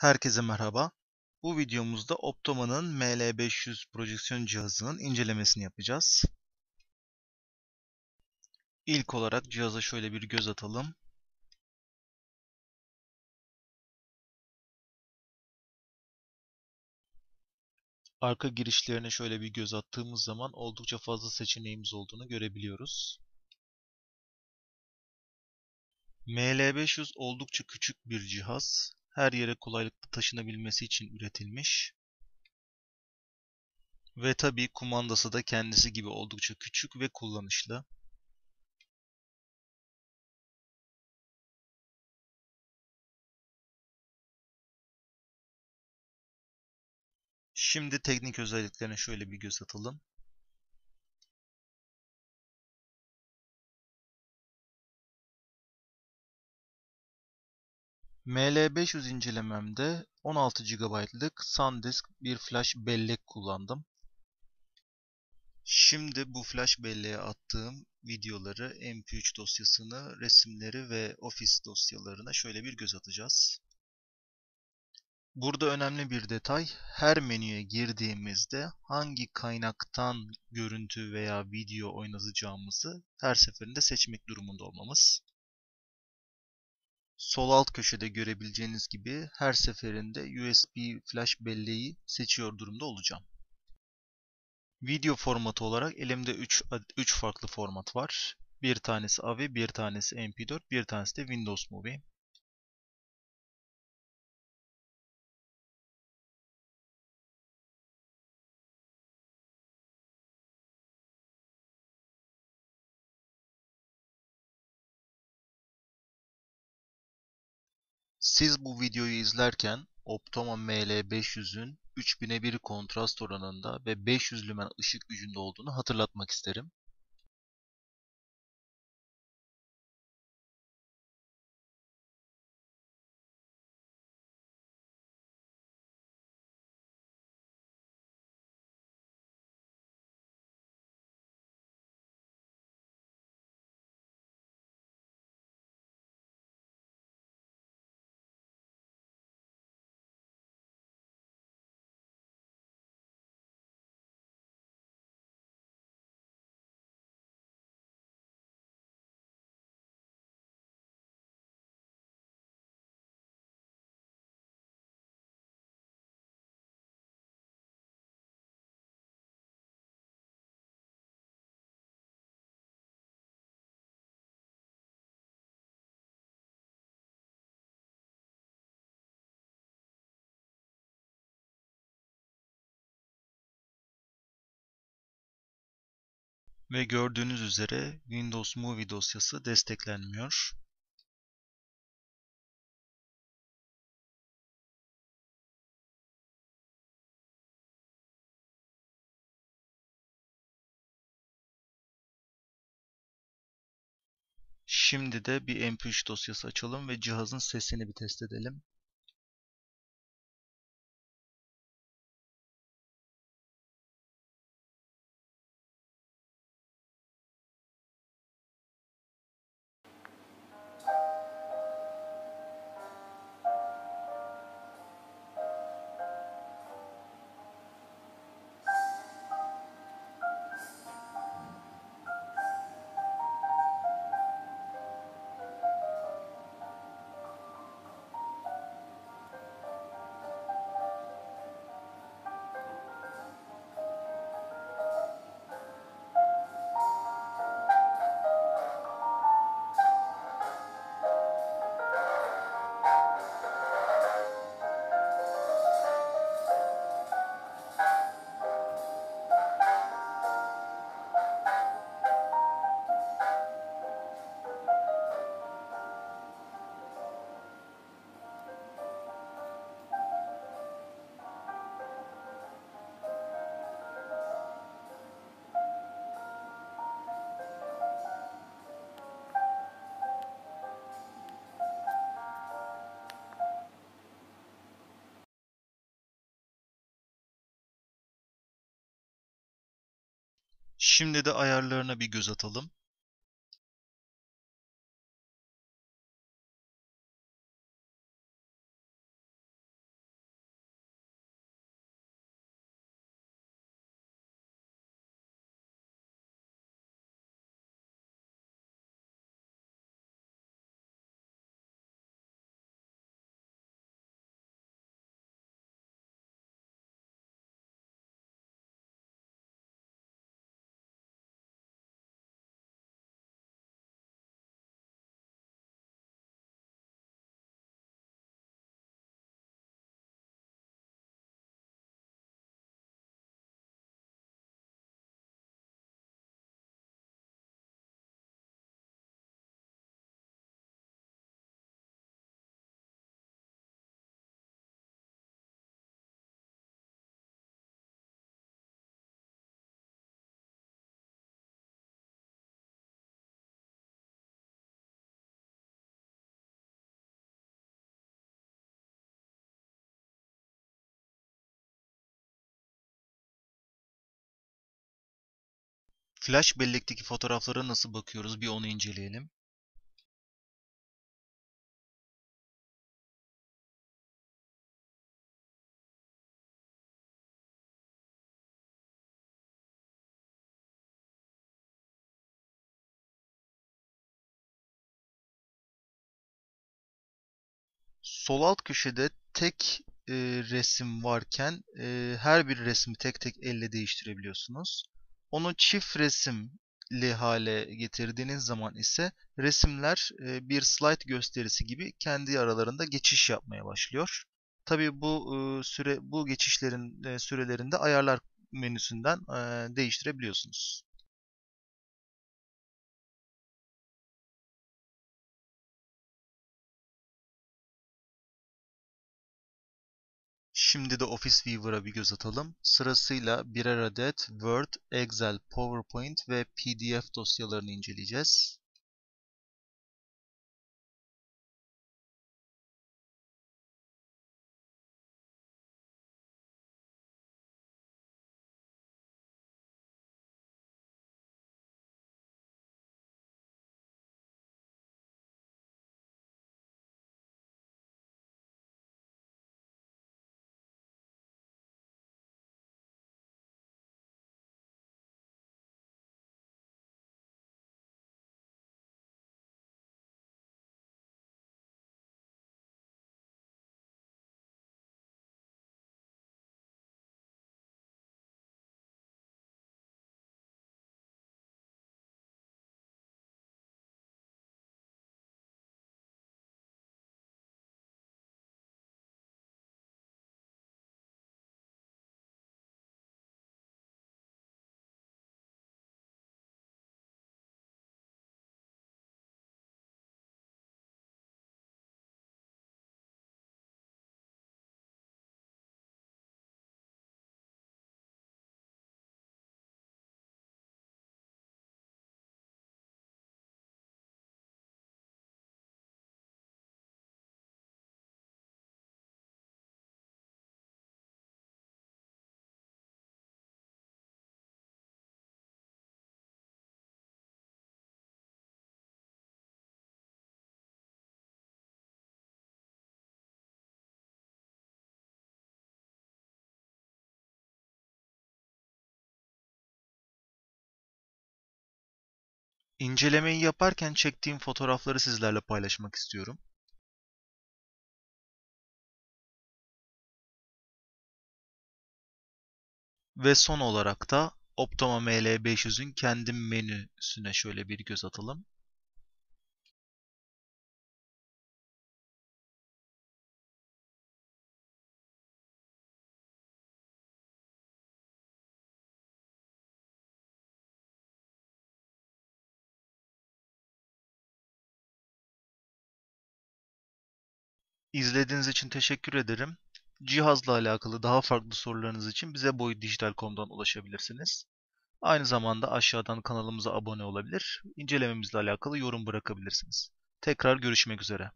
Herkese merhaba. Bu videomuzda Optoma'nın ML500 projeksiyon cihazının incelemesini yapacağız. İlk olarak cihaza şöyle bir göz atalım. Arka girişlerine şöyle bir göz attığımız zaman oldukça fazla seçeneğimiz olduğunu görebiliyoruz. ML500 oldukça küçük bir cihaz her yere kolaylıkla taşınabilmesi için üretilmiş. Ve tabii kumandası da kendisi gibi oldukça küçük ve kullanışlı. Şimdi teknik özelliklerine şöyle bir göz atalım. ML500 incelememde 16 GB'lık SanDisk bir flash bellek kullandım. Şimdi bu flash belleğe attığım videoları, MP3 dosyasını, resimleri ve Office dosyalarına şöyle bir göz atacağız. Burada önemli bir detay, her menüye girdiğimizde hangi kaynaktan görüntü veya video oynatacağımızı her seferinde seçmek durumunda olmamız. Sol alt köşede görebileceğiniz gibi her seferinde USB flash belleği seçiyor durumda olacağım. Video formatı olarak elimde 3 3 farklı format var. Bir tanesi AVI, bir tanesi MP4, bir tanesi de Windows Movie. Siz bu videoyu izlerken Optoma ML500'ün 3000'e 1 kontrast oranında ve 500 lümen ışık gücünde olduğunu hatırlatmak isterim. Ve gördüğünüz üzere Windows Movie dosyası desteklenmiyor. Şimdi de bir MP3 dosyası açalım ve cihazın sesini bir test edelim. Şimdi de ayarlarına bir göz atalım. Flash bellekteki fotoğraflara nasıl bakıyoruz bir onu inceleyelim. Sol alt köşede tek e, resim varken e, her bir resmi tek tek elle değiştirebiliyorsunuz. Onu çift resimli hale getirdiğiniz zaman ise resimler e, bir slide gösterisi gibi kendi aralarında geçiş yapmaya başlıyor. Tabii bu e, süre bu geçişlerin e, sürelerinde ayarlar menüsünden değiştirebiliyorsunuz. Şimdi de Office Viewer'a bir göz atalım. Sırasıyla birer adet Word, Excel, PowerPoint ve PDF dosyalarını inceleyeceğiz. İncelemeyi yaparken çektiğim fotoğrafları sizlerle paylaşmak istiyorum. Ve son olarak da Optoma ML500'ün kendi menüsüne şöyle bir göz atalım. İzlediğiniz için teşekkür ederim. Cihazla alakalı daha farklı sorularınız için bize boyutdijital.com'dan ulaşabilirsiniz. Aynı zamanda aşağıdan kanalımıza abone olabilir, incelememizle alakalı yorum bırakabilirsiniz. Tekrar görüşmek üzere.